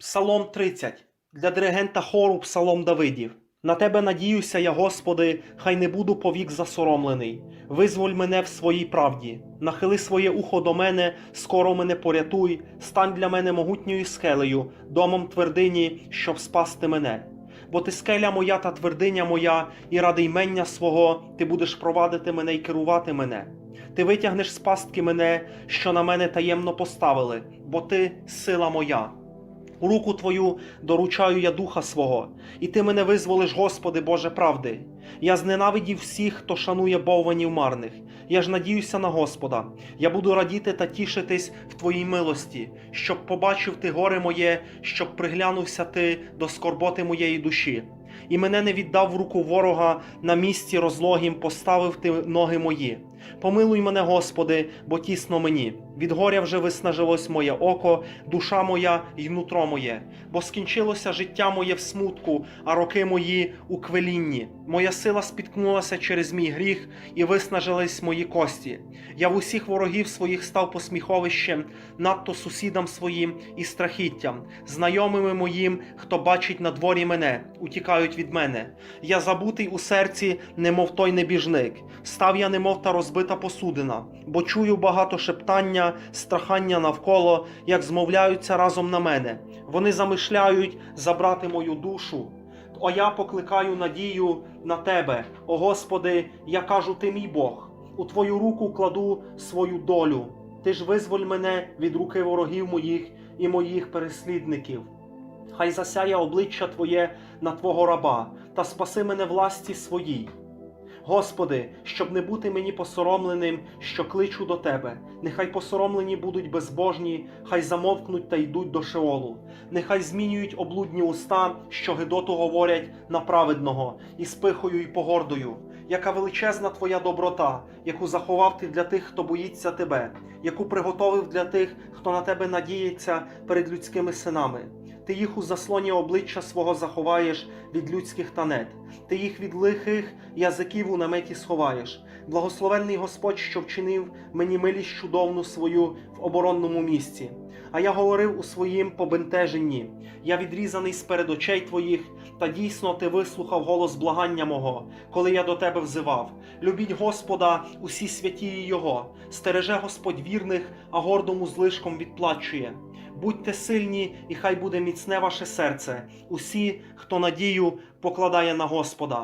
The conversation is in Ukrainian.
Псалом 30 для диригента хору Псалом Давидів. На тебе надіюся я, Господи, хай не буду повік засоромлений. Визволь мене в своїй правді. Нахили своє ухо до мене, скоро мене порятуй, стань для мене могутньою скелею, домом твердині, щоб спасти мене. Бо ти скеля моя та твердиня моя, і ради ймення свого ти будеш провадити мене і керувати мене. Ти витягнеш з пастки мене, що на мене таємно поставили, бо ти сила моя. Руку Твою доручаю я духа свого, і Ти мене визволиш, Господи, Боже правди. Я зненавидів всіх, хто шанує бовванів марних. Я ж надіюся на Господа. Я буду радіти та тішитись в Твоїй милості, щоб побачив ти горе моє, щоб приглянувся ти до скорботи моєї душі. І мене не віддав в руку ворога, на місці розлогім поставив ти ноги мої. Помилуй мене, Господи, бо тісно мені. Від горя вже виснажилось моє око, душа моя й нутро моє, бо скінчилося життя моє в смутку, а роки мої у квелінні. Моя сила спіткнулася через мій гріх, і виснажились мої кості. Я в усіх ворогів своїх став посміховищем, надто сусідам своїм і страхіттям, знайомими моїм, хто бачить на дворі мене, утікають від мене. Я забутий у серці, немов той небіжник. Став я, немов та розбита посудина, бо чую багато шептання, страхання навколо, як змовляються разом на мене. Вони замишляють забрати мою душу. О, я покликаю надію на тебе, о Господи, я кажу, ти мій Бог. У твою руку кладу свою долю. Ти ж визволь мене від руки ворогів моїх і моїх переслідників. Хай засяє обличчя Твоє на Твого раба, та спаси мене власті своїй. Господи, щоб не бути мені посоромленим, що кличу до Тебе. Нехай посоромлені будуть безбожні, хай замовкнуть та йдуть до Шеолу. Нехай змінюють облудні уста, що гидоту говорять на праведного, і з пихою і погордою. Яка величезна Твоя доброта, яку заховав ти для тих, хто боїться Тебе, яку приготовив для тих, хто на тебе надіється перед людськими синами. Ти їх у заслоні обличчя свого заховаєш від людських танет, ти їх від лихих язиків у наметі сховаєш. Благословенний Господь, що вчинив мені милість чудовну свою в оборонному місці. А я говорив у своїм побентеженні: я відрізаний сперед очей твоїх, та дійсно ти вислухав голос благання мого, коли я до тебе взивав. Любіть Господа, усі святі Його, стереже Господь вірних, а гордому злишком відплачує. Будьте сильні, і хай буде міцне ваше серце, усі, хто надію покладає на Господа.